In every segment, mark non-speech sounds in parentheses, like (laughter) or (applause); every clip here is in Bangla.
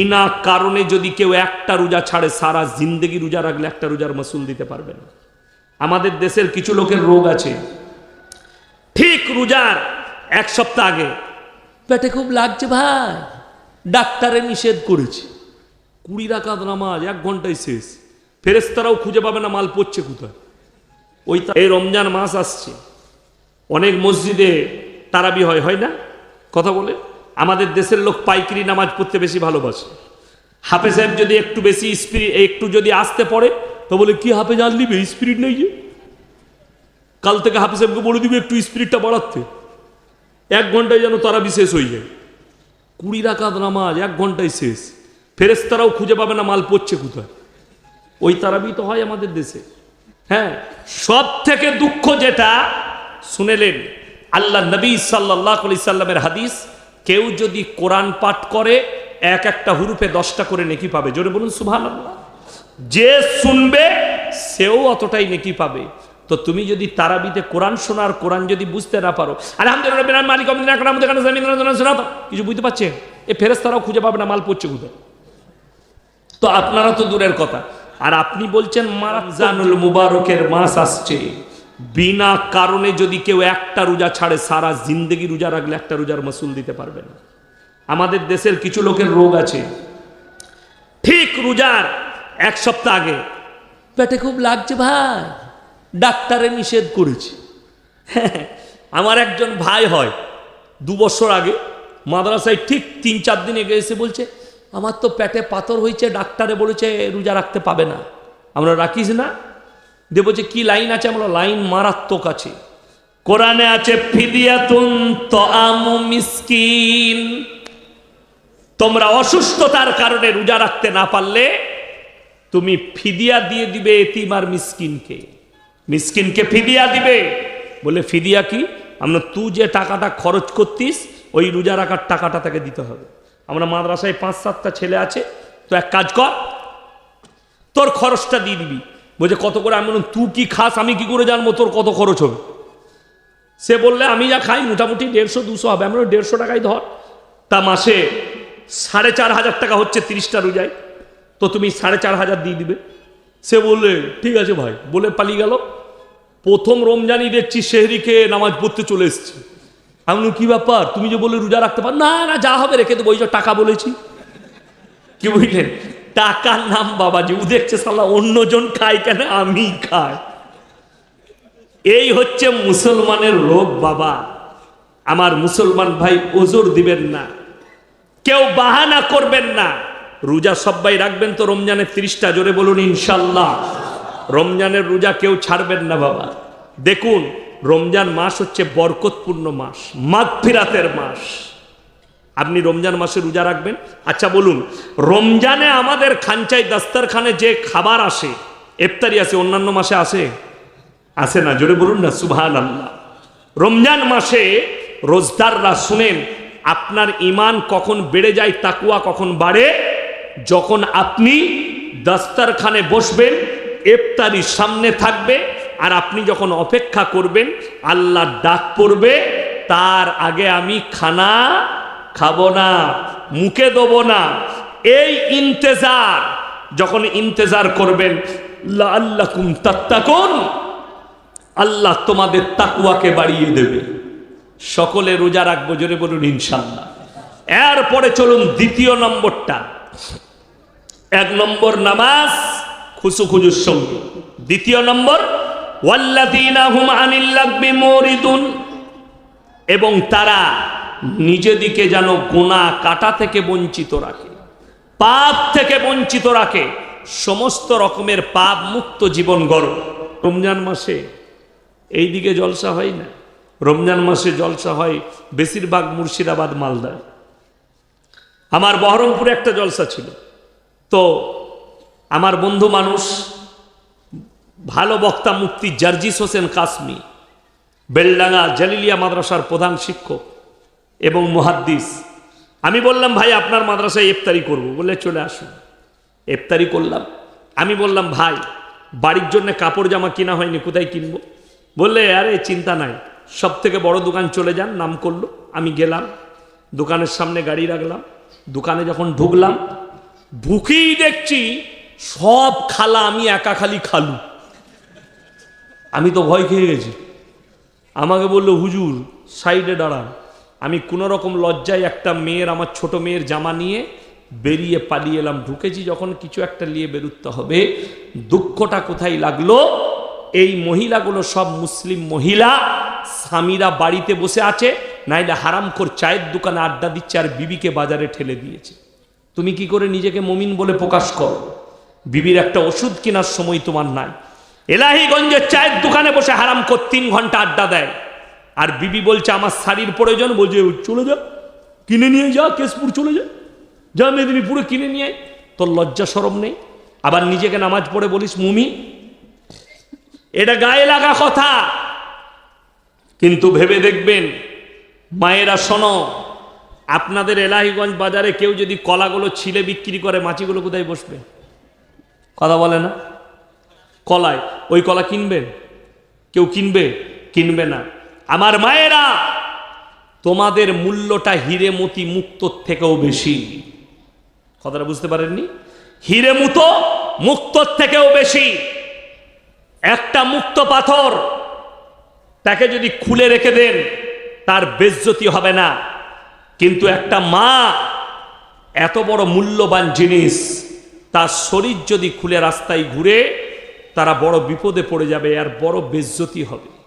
বিনা কারণে যদি কেউ একটা রোজা ছাড়ে, সারা জিন্দগি রোজা রাখলে একটা রোজার মাসুল দিতে পারবে না। আমাদের দেশের কিছু লোকের রোগ আছে। ঠিক রোজার এক সপ্তাহ আগে, পেটে খুব লাগছে ভাই, ডাক্তারে নিষেধ করেছে। কুড়ি রাকাত নামাজ, এক ঘন্টায় শেষ। ফেরেস্তারাও খুঁজে পাবে না মাল পড়ছে কোথায়। ওই এই রমজান মাস আসছে। অনেক মসজিদে তারাবি হয় হয় না? কথা বলে? আমাদের দেশের লোক পাইকারি নামাজ পড়তে বেশি ভালোবাসে। হাফে সাহেব যদি একটু বেশি স্পিরিট একটু যদি আসতে পড়ে, তো বলে, কি হাফে জান নিবে? স্পিরিট নেই যে? কাল থেকে হাফে সাহেবকে বলে দিবে একটু স্পিরিটটা বাড়াতে। এক ঘন্টায় যেন তারা বিশেষ হয়ে যায়। কুড়ি রাকাত নামাজ, এক ঘন্টায় শেষ। ফেরেস্তারাও খুঁজে পাবে না মাল পড়ছে কোথায়। ওই তারাবি তো হয় আমাদের দেশে। হ্যাঁ সব থেকে দুঃখ যেটা শুনেলেন আল্লাহ নবী সাল্লাহ সাল্লামের হাদিস কেউ যদি কোরআন পাঠ করে, এক একটা হুরুপে দশটা করে নেকি পাবে। জোরে বলুন সুভান যে শুনবে, সেও অতটাই নেকি পাবে। তো তুমি যদি তারাবিতে কোরআন শোনার, কোরআন যদি বুঝতে না পারো, আলহামদুলিল্লাহ মালিক কিছু বুঝতে পারছে? এ ফেরেস্তারাও খুঁজে পাবে না, মাল পড়ছে কোথায়? তো আপনারা তো দূরের কথা। আর আপনি বলছেন মারাজানুল মুবারকের মাস আসছে। বিনা কারণে যদি কেউ একটা রোজা ছাড়ে, সারা জিন্দগি রোজা রাখলে একটা রোজার মাসুল দিতে পারবে না। আমাদের দেশের কিছু লোকের রোগ আছে। ঠিক রোজার এক সপ্তাহ আগে, পেটে খুব লাগছে ভাই, ডাক্তারে নিষেধ করেছে। (laughs) আমার একজন ভাই হয়, দু বছর আগে, মাদ্রাসায় ঠিক তিন চার দিন এগে এসে বলছে, আমার তো পেটে পাথর হয়েছে, ডাক্তারে বলেছে রোজা রাখতে পাবে না। আমরা রাখিস না। দিয়ে বলছে কি লাইন আছে? আমরা লাইন মারাত্মক আছে। কোরআনে আছে তোমরা অসুস্থতার কারণে রোজা রাখতে না পারলে তুমি ফিদিয়া দিয়ে দিবে এতিম আর মিসকিনকে। মিসকিনকে ফিদিয়া দিবে। বলে, ফিদিয়া কি? আমরা তুই যে টাকাটা খরচ করতিস, ওই রোজা রাখার টাকাটা তাকে দিতে হবে। আমরা মাদ্রাসায় পাঁচ সাতটা ছেলে আছে, তো এক কাজ কর, তোর খরচটা দিয়ে দিবি। বলছে, কত করে? আমি বললাম, তুই কি খাস? আমি কি করে জানব তোর কত খরচ হবে? সে বললে, আমি যা খাই মোটামুটি দেড়শো, দুশো হবে। আমরা দেড়শো টাকাই ধর। তা মাসে সাড়ে চার হাজার টাকা হচ্ছে তিরিশটা রোজায়। তো তুমি সাড়ে চার হাজার দিয়ে দিবে। সে বললে, ঠিক আছে ভাই। বলে পালিয়ে গেল। প্রথম রমজানই দেখছি শেহরিকে নামাজ পড়তে চলে এসছে। আমি কি ব্যাপার? তুমি যে বলে রোজা রাখতে পার না না, যা হবে রেখে দেবো। ওই যে টাকা বলেছি। কি বুঝলেন? টাকার নাম বাবাজি, ও দেখছে সালা অন্যজন খায় কেন? আমি খাই। এই হচ্ছে মুসলমানের রোগ বাবা। আমার মুসলমান ভাই ওজোর দিবেন না। কেউ বাহানা করবেন না। রোজা সবাই রাখবেন তো রমজানের তিরিশটা, জোরে বলুন ইনশাল্লাহ। রমজানের রোজা কেউ ছাড়বেন না বাবা। দেখুন, রমজান মাস হচ্ছে বরকতপূর্ণ মাস, মাগফিরাতের মাস। আপনি রমজান মাসে রোজা রাখবেন? আচ্ছা বলুন, রমজানে আমাদের খানচাই দাস্তারখানে যে খাবার আসে, ইফতারি আসে, অন্যান্য মাসে আসে? আসে না, জোরে বলুন না সুবহান আল্লাহ রমজান মাসে রোজদাররা শুনেন, আপনার ইমান কখন বেড়ে যায় তাকুয়া কখন বাড়ে? যখন আপনি দাস্তারখানে বসবেন এফতারি সামনে থাকবে, আর আপনি যখন অপেক্ষা করবেন, আল্লাহর ডাক পড়বে, তার আগে আমি খানা খাব না, মুখে দেবো না। এই ইন্তেজার, যখন ইন্তেজার করবেন আল্লাহ আল্লাহ তোমাদের তাকুয়াকে বাড়িয়ে দেবে। সকলে রোজা রাখব, জোরে বলুন ইনশাল্লাহ এরপরে চলুন দ্বিতীয় নম্বরটা। এক নম্বর নামাজ খুশু খুজুর সঙ্গে। দ্বিতীয় নম্বর এবং তারা নিজেদিকে যেন গোনা কাটা থেকে বঞ্চিত রাখে, পাপ থেকে বঞ্চিত রাখে, সমস্ত রকমের পাপ মুক্ত জীবন গড়। রমজান মাসে এই দিকে জলসা হয় না। রমজান মাসে জলসা হয় বেশিরভাগ মুর্শিদাবাদ, মালদায়। আমার বহরমপুরে একটা জলসা ছিল। তো আমার বন্ধু মানুষ, ভালো বক্তা মুক্তি জার্জিস হোসেন কাশ্মী বেলডাঙ্গা জালিলিয়া মাদ্রাসার প্রধান শিক্ষক এবং মুহাদ্দিস। আমি বললাম, ভাই, আপনার মাদ্রাসায় ইফতারি করব। বলে চলে আসুন। ইফতারি করলাম। আমি বললাম, ভাই, বাড়ির জন্য কাপড় জামা কিনা হয়নি, কোথায় কিনবো? বললে, আরে, চিন্তা নাই। সব থেকে বড় দোকান চলে যান, নাম করল। আমি গেলাম, দোকানের সামনে গাড়ি রাখলাম। দোকানে যখন ঢুকলাম, ঢুকেই দেখছি সব খালা আমি একা খালি খালু। আমি তো ভয় খেয়ে গেছি। আমাকে বলল, হুজুর, সাইডে দাঁড়ান। আমি কোনো রকম লজ্জায় একটা মেয়ের, আমার ছোট মেয়ের জামা নিয়ে বেরিয়ে পালিয়ে এলাম। ঢুকেছি যখন কিছু একটা নিয়ে বেরুতে হবে। দুঃখটা কোথায় লাগল? এই মহিলাগুলো সব মুসলিম মহিলা, স্বামীরা বাড়িতে বসে আছে, নাইলে হারামখোর চায়ের দোকানে আড্ডা দিচ্ছে আর বিবিকে বাজারে ঠেলে দিয়েছে। তুমি কি করে নিজেকে মমিন বলে প্রকাশ করো? বিবির একটা ওষুধ কেনার সময় তোমার নাই। এলাহিগঞ্জের চায়ের দোকানে বসে হারাম কর তিন ঘণ্টা আড্ডা দেয়। আর বিবি বলছে, আমার শাড়ির প্রয়োজন। বলছে চলে যা, কিনে নিয়ে যা, কেশপুর চলে যা। যা মেদিনীপুরে কিনে নিয়ে আয়। তোর লজ্জা সরম নেই। আবার নিজেকে নামাজ পড়ে বলিস, মুমি, এটা গায়ে লাগা কথা। কিন্তু ভেবে দেখবেন, মায়েরা শোনো, আপনাদের এলাহিগঞ্জ বাজারে কেউ যদি কলাগুলো ছিলে বিক্রি করে, মাছিগুলো কোথায় বসবে? কথা বলে না। কলায়, ওই কলা কিনবেন কেউ কিনবে? কিনবে না। আমার মায়েরা, তোমাদের মূল্যটা হিরে মতি মুক্তর থেকেও বেশি। কথাটা বুঝতে পারেননি? হিরে মুতো মুক্তর থেকেও বেশি। একটা মুক্ত পাথর, তাকে যদি খুলে রেখে দেন, তার বেজ্জতি হবে না। কিন্তু একটা মা, এত বড় মূল্যবান জিনিস, তার শরীর যদি খুলে রাস্তায় ঘুরে, তারা বড় বিপদে পড়ে যাবে, আর বড় বেজ্জতি হবে।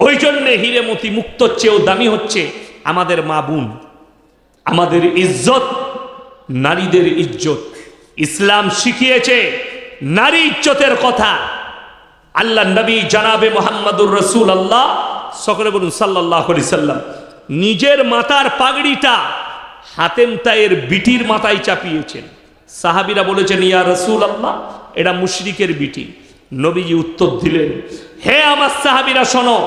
ওই জন্যে হিরেমতি মুক্তর চেয়েও দামি হচ্ছে আমাদের মা বোন, আমাদের ইজ্জত, নারীদের ইজ্জত। ইসলাম শিখিয়েছে নারী ইজ্জতের কথা। আল্লাহ নবী জানাবে মোহাম্মদুর রসুল আল্লাহ সকলে বলুন সাল্লাহ সাল্লাম, নিজের মাতার পাগড়িটা হাতেম তাইয়ের বিটির মাথায় চাপিয়েছেন। সাহাবিরা বলেছেন, ইয়া রসুল আল্লাহ এটা মুশরিকের বিটি। নবীজি উত্তর দিলেন, হে আমার সাহাবিরা, শোনো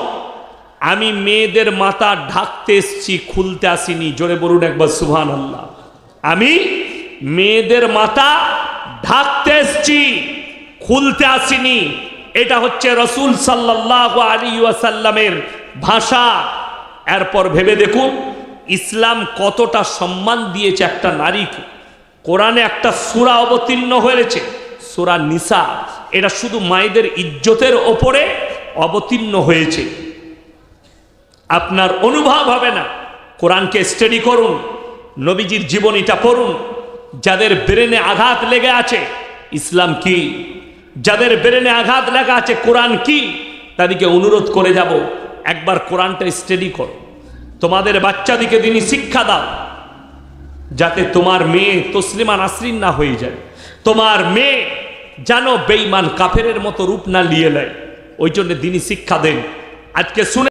আমি মেয়েদের মাথা ঢাকতে এসছি, খুলতে আসিনি। জোরে বলুন একবার সুহান আল্লাহ আমি মেয়েদের মাথা ঢাকতে এসছি, খুলতে আসিনি। এটা হচ্ছে রসুল সাল্লাহ আলী ওয়াসাল্লামের ভাষা। এরপর ভেবে দেখুন, ইসলাম কতটা সম্মান দিয়েছে একটা নারীকে। কোরআনে একটা সুরা অবতীর্ণ হয়েছে, সুরা নিসা। এটা শুধু মায়েদের ইজ্জতের ওপরে অবতীর্ণ হয়েছে। আপনার অনুভব হবে না। কোরআনকে স্টাডি করুন, নবীজির জীবনীটা পড়ুন। যাদের ব্রেনে আঘাত লেগে আছে, ইসলাম কি? যাদের ব্রেনে আঘাত লেগে আছে, কোরআন কি? তাদেরকে অনুরোধ করে যাব, একবার কোরআনটা স্টাডি করো। তোমাদের বাচ্চাদিকে তিনি শিক্ষা দাও, যাতে তোমার মেয়ে তসলিমা নাসরিন না হয়ে যায়। তোমার মেয়ে যেন বেইমান কাফের মতো রূপ না লিয়ে নেয়। ওই জন্য দিনই শিক্ষা দেন। আজকে শুনে